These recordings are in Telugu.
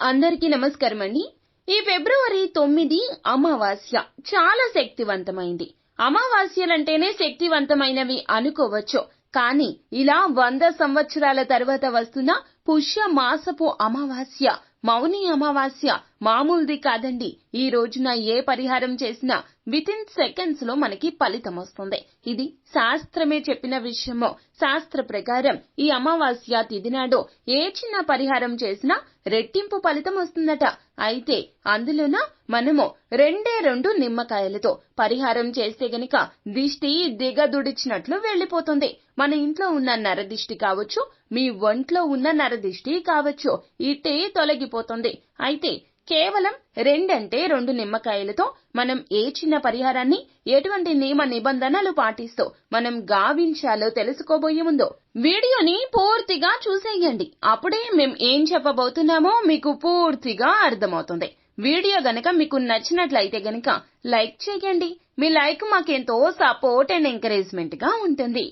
అందరికీ నమస్కారం అండి ఈ ఫిబ్రవరి తొమ్మిది అమావాస్య చాలా శక్తివంతమైంది. అమావాస్యలంటేనే శక్తివంతమైనవి అనుకోవచ్చు. కానీ ఇలా వంద సంవత్సరాల తర్వాత వస్తున్న పుష్య మాసపు అమావాస్య మౌని అమావాస్య మామూలుది కాదండి. ఈ రోజున ఏ పరిహారం చేసినా వితిన్ సెకండ్స్లో మనకి ఫలితం వస్తుంది. ఇది శాస్త్రమే చెప్పిన విషయమో శాస్త్ర ప్రకారం ఈ అమావాస్య తిథి నాడు ఏ చిన్న పరిహారం చేసినా రెట్టింపు ఫలితం వస్తుందట. అయితే అందులోన మనము రెండే రెండు నిమ్మకాయలతో పరిహారం చేస్తే గనుక దిష్టి దిగదుడిచినట్లు వెళ్ళిపోతుంది మన ఇంట్లో ఉన్న నరదిష్టి కావచ్చు మీ ఒంట్లో ఉన్న నరదిష్టి కావచ్చు ఇట్టే తొలగిపోతుంది. అయితే కేవలం రెండంటే రెండు నిమ్మకాయలతో మనం ఏ చిన్న పరిహారాన్ని ఎటువంటి నియమ నిబంధనలు పాటిస్తూ మనం గావించాలో తెలుసుకోబోయే ముందు వీడియోని పూర్తిగా చూసేయండి. అప్పుడే మేం ఏం చెప్పబోతున్నామో మీకు పూర్తిగా అర్థమవుతుంది. వీడియో గనక మీకు నచ్చినట్లయితే గనక లైక్ చేయండి. మీ లైక్ మాకెంతో సపోర్ట్ అండ్ ఎంకరేజ్మెంట్గా ఉంటుంది.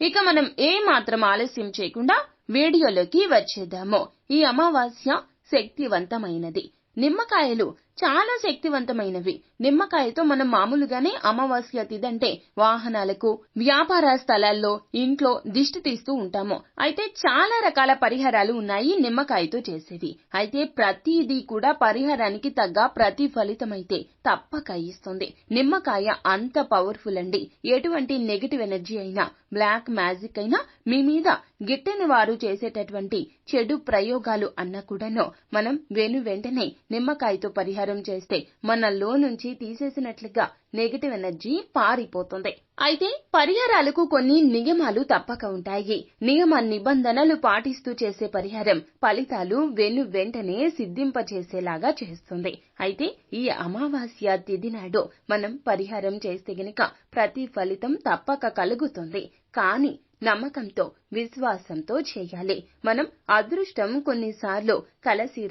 ఇక మనం ఏ మాత్రం ఆలస్యం చేయకుండా వీడియోలోకి వచ్చేద్దాము. ఈ అమావాస్య శక్తివంతమైనది. నిమ్మకాయలు చాలా శక్తివంతమైనవి. నిమ్మకాయతో మనం మామూలుగానే అమావాస్య తిదంటే వాహనాలకు వ్యాపార స్థలాల్లో ఇంట్లో దిష్టి తీస్తూ ఉంటాము. అయితే చాలా రకాల పరిహారాలు ఉన్నాయి నిమ్మకాయతో చేసేవి అయితే ప్రతిదీ కూడా పరిహారానికి తగ్గ ప్రతిఫలితమైతే తప్పక ఇస్తుంది. నిమ్మకాయ అంత పవర్ఫుల్ అండి. ఎటువంటి నెగిటివ్ ఎనర్జీ అయినా బ్లాక్ మ్యాజిక్ అయినా మీ మీద గిట్టని వారు చేసేటటువంటి చెడు ప్రయోగాలు అన్న కూడాను మనం వెను వెంటనే నిమ్మకాయతో పరిహారం చేస్తే మనలో నుంచి తీసేసినట్లుగా నెగిటివ్ ఎనర్జీ పారిపోతుంది. అయితే పరిహారాలకు కొన్ని నియమాలు తప్పక ఉంటాయి. నియమ నిబంధనలు పాటిస్తూ చేసే పరిహారం ఫలితాలు వెను వెంటనే సిద్ధింపచేసేలాగా చేస్తుంది. అయితే ఈ అమావాస్య తిథి నాడు మనం పరిహారం చేస్తే గనక ప్రతి ఫలితం తప్పక కలుగుతుంది. కానీ నమ్మకంతో విశ్వాసంతో చేయాలి. మనం అదృష్టం కొన్నిసార్లు కలసి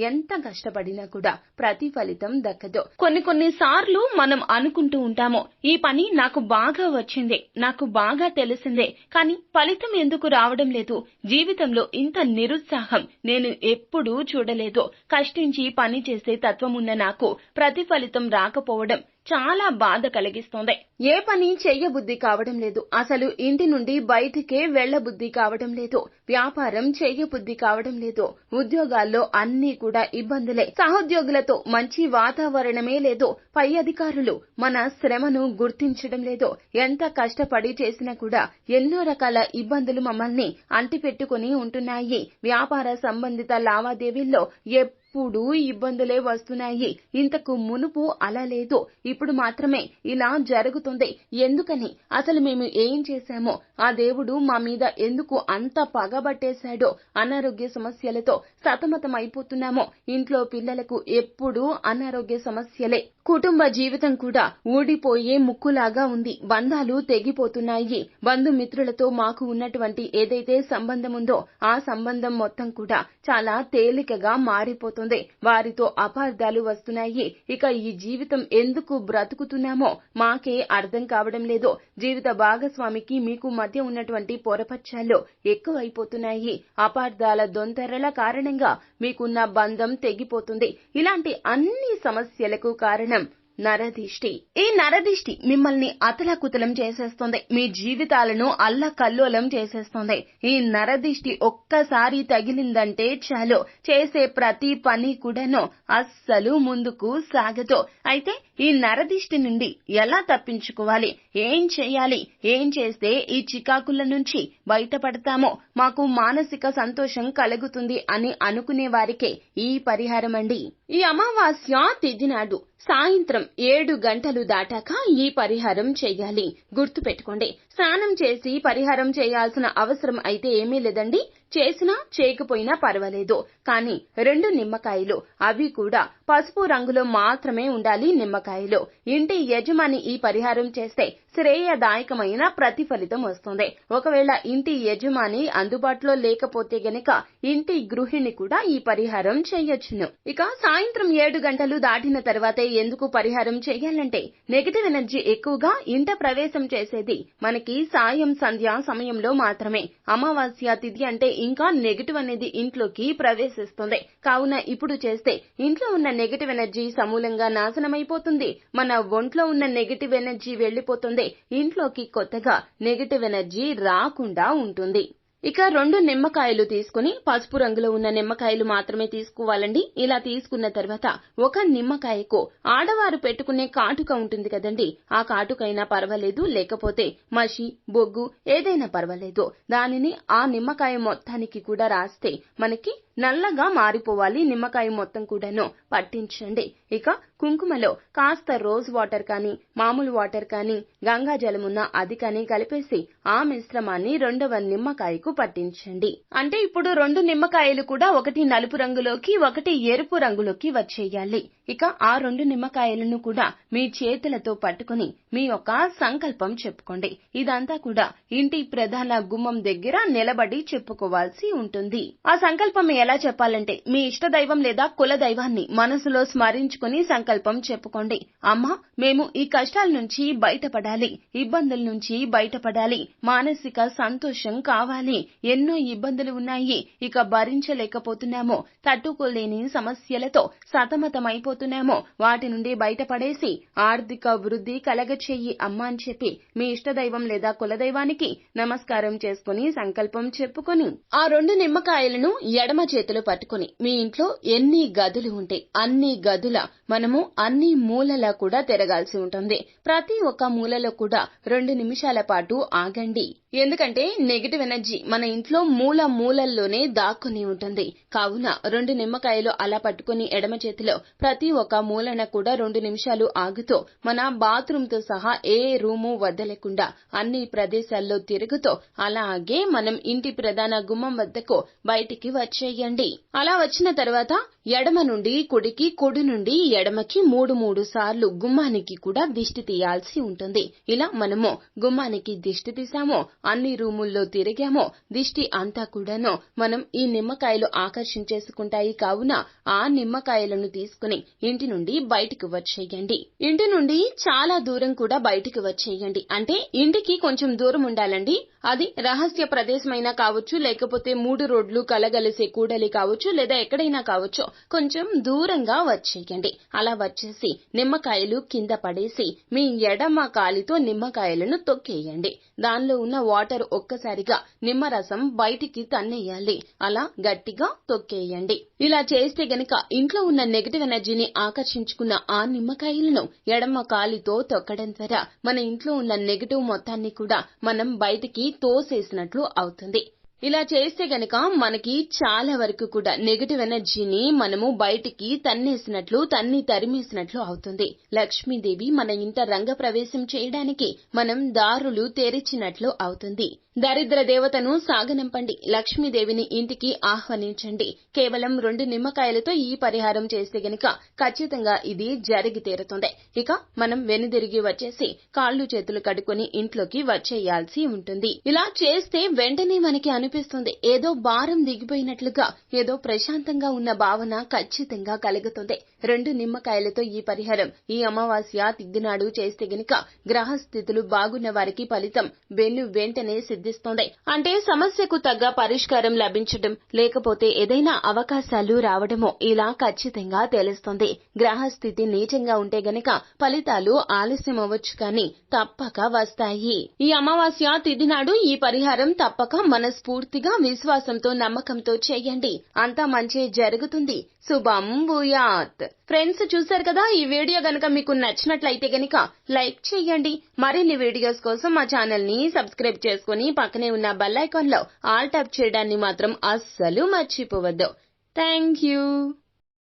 ఎంత కష్టపడినా కూడా ప్రతిఫలితం దక్కదు. కొన్ని కొన్ని సార్లు మనం అనుకుంటూ ఉంటాము ఈ పని నాకు బాగా వచ్చింది నాకు బాగా తెలిసిందే కానీ ఫలితం ఎందుకు రావడం లేదు? జీవితంలో ఇంత నిరుత్సాహం నేను ఎప్పుడూ చూడలేదు. కష్టించి పని చేసే తత్వమున్న నాకు ప్రతిఫలితం రాకపోవడం చాలా బాధ కలిగిస్తోంది. ఏ పని చెయ్యబుద్ధి కావడం లేదు. అసలు ఇంటి నుండి బయటికే వెళ్ళబుద్ధి కావడం లేదు. వ్యాపారం చెయ్యబుద్ధి కావడం లేదు. ఉద్యోగాల్లో అన్ని కూడా ఇబ్బందులే. సహోద్యోగులతో మంచి వాతావరణమే లేదు. పై అధికారులు మన శ్రమను గుర్తించడం లేదు. ఎంత కష్టపడి చేసినా కూడా ఎన్నో రకాల ఇబ్బందులు మమ్మల్ని అంటిపెట్టుకుని ఉంటున్నాయి. వ్యాపార సంబంధిత లావాదేవీల్లో ఎప్పుడు ఇప్పుడు ఇబ్బందులే వస్తున్నాయి. ఇంతకు మునుపు అలా లేదు. ఇప్పుడు మాత్రమే ఇలా జరుగుతుంది. ఎందుకని? అసలు మేము ఏం చేశామో? ఆ దేవుడు మా మీద ఎందుకు అంత పగబట్టేశాడో? అనారోగ్య సమస్యలతో సతమతమైపోతున్నామో? ఇంట్లో పిల్లలకు ఎప్పుడూ అనారోగ్య సమస్యలే. కుటుంబ జీవితం కూడా ఊడిపోయే ముక్కులాగా ఉంది. బంధాలు తెగిపోతున్నాయి. బంధుమిత్రులతో మాకు ఉన్నటువంటి ఏదైతే సంబంధం ఉందో ఆ సంబంధం మొత్తం కూడా చాలా తేలికగా మారిపోతుంది. వారితో అపార్థాలు వస్తున్నాయి. ఇక ఈ జీవితం ఎందుకు బ్రతుకుతున్నామో మాకే అర్థం కావడం లేదు. జీవిత భాగస్వామికి మీకు మధ్య ఉన్నటువంటి పొరపచ్చాలు ఎక్కువైపోతున్నాయి. అపార్థాల దొంతరల కారణంగా మీకున్న బంధం తెగిపోతుంది. ఇలాంటి అన్ని సమస్యలకు కారణం నరదిష్టి. ఈ నరదిష్టి మిమ్మల్ని అతలకుతలం చేసేస్తుంది. మీ జీవితాలను అల్లకల్లోలం చేసేస్తుంది. ఈ నరదిష్టి ఒక్కసారి తగిలిందంటే చాలు. చేసే ప్రతి పని కూడాను అస్సలు ముందుకు సాగదు. అయితే ఈ నరదిష్టి నుండి ఎలా తప్పించుకోవాలి? ఏం చేయాలి? ఏం చేస్తే ఈ చికాకుల నుంచి బయటపడతామో? మాకు మానసిక సంతోషం కలుగుతుంది అని అనుకునే వారికే ఈ పరిహారం అండి ఈ అమావాస్య తిథి నాడు సాయంత్రం ఏడు గంటలు దాటాక ఈ పరిహారం చేయాలి. గుర్తు పెట్టుకోండి స్నానం చేసి పరిహారం చేయాల్సిన అవసరం అయితే ఏమీ లేదండి. చేసినా చేయకపోయినా పర్వాలేదు. కానీ రెండు నిమ్మకాయలు అవి కూడా పసుపు రంగులో మాత్రమే ఉండాలి నిమ్మకాయలు. ఇంటి యజమాని ఈ పరిహారం చేస్తే శ్రేయదాయకమైన ప్రతిఫలితం వస్తుంది. ఒకవేళ ఇంటి యజమాని అందుబాటులో లేకపోతే గనక ఇంటి గృహిణి కూడా ఈ పరిహారం చేయొచ్చును. ఇక సాయంత్రం ఏడు గంటలు దాటిన తర్వాతే ఎందుకు పరిహారం చేయాలంటే నెగటివ్ ఎనర్జీ ఎక్కువగా ఇంట ప్రవేశం చేసేది మనకి సాయం సంధ్య సమయంలో మాత్రమే. అమావాస్య తిథి అంటే ఇంకా నెగటివ్ అనేది ఇంట్లోకి ప్రవేశిస్తుంది. కావున ఇప్పుడు చేస్తే ఇంట్లో ఉన్న నెగటివ్ ఎనర్జీ సమూలంగా నాశనమైపోతుంది. మన ఒంట్లో ఉన్న నెగటివ్ ఎనర్జీ వెళ్ళిపోతుంది ఇంట్లోకి కొత్తగా నెగటివ్ ఎనర్జీ రాకుండా ఉంటుంది. ఇక రెండు నిమ్మకాయలు తీసుకుని పసుపు రంగులో ఉన్న నిమ్మకాయలు మాత్రమే తీసుకోవాలండి. ఇలా తీసుకున్న తర్వాత ఒక నిమ్మకాయకు ఆడవారు పెట్టుకునే కాటుక ఉంటుంది కదండి. ఆ కాటుకైనా పర్వాలేదు లేకపోతే మషి బొగ్గు ఏదైనా పర్వాలేదు. దానిని ఆ నిమ్మకాయ మొత్తానికి కూడా రాస్తే మనకి నల్లగా మారిపోవాలి నిమ్మకాయ మొత్తం కూడాను. పట్టించండి. ఇక కుంకుమలో కాస్త రోజ్ వాటర్ కానీ మామూలు వాటర్ కానీ గంగా జలమున్న అది కానీ కలిపేసి ఆ మిశ్రమాన్ని రెండవ నిమ్మకాయకు పట్టించండి. అంటే ఇప్పుడు రెండు నిమ్మకాయలు కూడా ఒకటి నలుపు రంగులోకి ఒకటి ఎరుపు రంగులోకి వచ్చేయాలి. ఇక ఆ రెండు నిమ్మకాయలను కూడా మీ చేతులతో పట్టుకుని మీ యొక్క సంకల్పం చెప్పుకోండి. ఇదంతా కూడా ఇంటి ప్రధాన గుమ్మం దగ్గర నిలబడి చెప్పుకోవాల్సి ఉంటుంది. ఆ సంకల్పం ఎలా చెప్పాలంటే మీ ఇష్ట దైవం లేదా కుల దైవాన్ని మనసులో స్మరించుకుని సంకల్పం చెప్పుకోండి. అమ్మా మేము ఈ కష్టాల నుంచి బయటపడాలి ఇబ్బందుల నుంచి బయటపడాలి మానసిక సంతోషం కావాలి ఎన్నో ఇబ్బందులు ఉన్నాయి ఇక భరించలేకపోతున్నాము తట్టుకోలేని సమస్యలతో సతమతమైపోతున్నాము వాటి నుండి బయటపడేసి ఆర్థిక వృద్ధి కలగచేయి అమ్మా అని చెప్పి మీ ఇష్ట దైవం లేదా కులదైవానికి నమస్కారం చేసుకుని సంకల్పం చెప్పుకొని ఆ రెండు నిమ్మకాయలను ఎడమ చేతిలో పట్టుకుని మీ ఇంట్లో ఎన్ని గదులు ఉంటే అన్ని గదుల మనము అన్ని మూలలా కూడా తిరగాల్సి ఉంటుంది. ప్రతి ఒక్క మూలలో కూడా రెండు నిమిషాల పాటు ఆగండి. ఎందుకంటే నెగిటివ్ ఎనర్జీ మన ఇంట్లో మూల మూలల్లోనే దాక్కుని ఉంటుంది. కావున రెండు నిమ్మకాయలు అలా పట్టుకుని ఎడమ చేతిలో ప్రతి ఒక్క మూలన కూడా రెండు నిమిషాలు ఆగుతూ మన బాత్రూమ్తో సహా ఏ రూము వదలకుండా అన్ని ప్రదేశాల్లో తిరుగుతూ అలాగే మనం ఇంటి ప్రధాన గుమ్మం వద్దకు బయటికి వచ్చేయండి. అలా వచ్చిన తర్వాత ఎడమ నుండి కుడికి కుడి నుండి ఎడమకి మూడు మూడు సార్లు గుమ్మానికి కూడా దిష్టి తీయాల్సి ఉంటుంది. ఇలా మనము గుమ్మానికి దిష్టి తీసామో అన్ని రూముల్లో తిరిగామో దిష్టి అంతా కూడాను మనం ఈ నిమ్మకాయలు ఆకర్షించేసుకుంటాయి కావున ఆ నిమ్మకాయలను తీసుకుని ఇంటి నుండి బయటికి వచ్చేయండి. ఇంటి నుండి చాలా దూరం కూడా బయటికి వచ్చేయండి. అంటే ఇంటికి కొంచెం దూరం ఉండాలండి. అది రహస్య ప్రదేశమైనా కావచ్చు లేకపోతే మూడు రోడ్లు కలగలిసే కూడలి కావచ్చు లేదా ఎక్కడైనా కావచ్చు కొంచెం దూరంగా వచ్చేయండి. అలా వచ్చేసి నిమ్మకాయలు కింద పడేసి మీ ఎడమ కాలితో నిమ్మకాయలను తొక్కేయండి. దానిలో ఉన్న వాటర్ ఒక్కసారిగా నిమ్మరసం బయటికి తన్నేయాలి. అలా గట్టిగా తొక్కేయండి. ఇలా చేస్తే గనక ఇంట్లో ఉన్న నెగటివ్ ఎనర్జీని ఆకర్షించుకున్న ఆ నిమ్మకాయలను ఎడమ కాలితో తొక్కడం ద్వారా మన ఇంట్లో ఉన్న నెగటివ్ మొత్తాన్ని కూడా మనం బయటికి తోసేసినట్లు అవుతుంది. ఇలా చేస్తే గనక మనకి చాలా వరకు కూడా నెగటివ్ ఎనర్జీని మనము బయటికి తన్నేసినట్లు తన్ని తరిమేసినట్లు అవుతుంది. లక్ష్మీదేవి మన ఇంట రంగ ప్రవేశం చేయడానికి మనం దారులు తెరిచినట్లు అవుతుంది. దరిద్ర దేవతను సాగనంపండి. లక్ష్మీదేవిని ఇంటికి ఆహ్వానించండి. కేవలం రెండు నిమ్మకాయలతో ఈ పరిహారం చేస్తే గనక ఖచ్చితంగా ఇది జరిగి తీరుతుంది. ఇక మనం వెనుదిరిగి వచ్చేసి కాళ్ళు చేతులు కడుకొని ఇంట్లోకి వచ్చేయాల్సి ఉంటుంది. ఇలా చేస్తే వెంటనే మనకి అనిపిస్తుంది ఏదో భారం దిగిపోయినట్లుగా ఏదో ప్రశాంతంగా ఉన్న భావన ఖచ్చితంగా కలుగుతుంది. రెండు నిమ్మకాయలతో ఈ పరిహారం ఈ అమావాస్య తిద్దినాడు చేస్తే గనక గ్రహస్థితులు బాగున్న వారికి ఫలితం వెన్ను వెంటనే సిద్ధిస్తోంది. అంటే సమస్యకు తగ్గ పరిష్కారం లభించడం లేకపోతే ఏదైనా అవకాశాలు రావడమో ఇలా ఖచ్చితంగా తెలుస్తుంది. గ్రహస్థితి నీచంగా ఉంటే గనక ఫలితాలు ఆలస్యం అవ్వచ్చు కానీ తప్పక వస్తాయి. ఈ అమావాస్య తిథి నాడు ఈ పరిహారం తప్పక మనస్ఫూర్తి పూర్తిగా విశ్వాసంతో నమ్మకంతో చేయండి. అంతా మంచి జరుగుతుంది. శుభం భూయాత్. ఫ్రెండ్స్ చూశారు కదా ఈ వీడియో గనక మీకు నచ్చినట్లయితే గనక లైక్ చేయండి. మరిన్ని వీడియోస్ కోసం మా ఛానల్ని సబ్స్క్రైబ్ చేసుకుని పక్కనే ఉన్న బెల్ ఐకాన్లో ఆల్ టాప్ చేయడాన్ని మాత్రం అస్సలు మర్చిపోవద్దు. Thank you.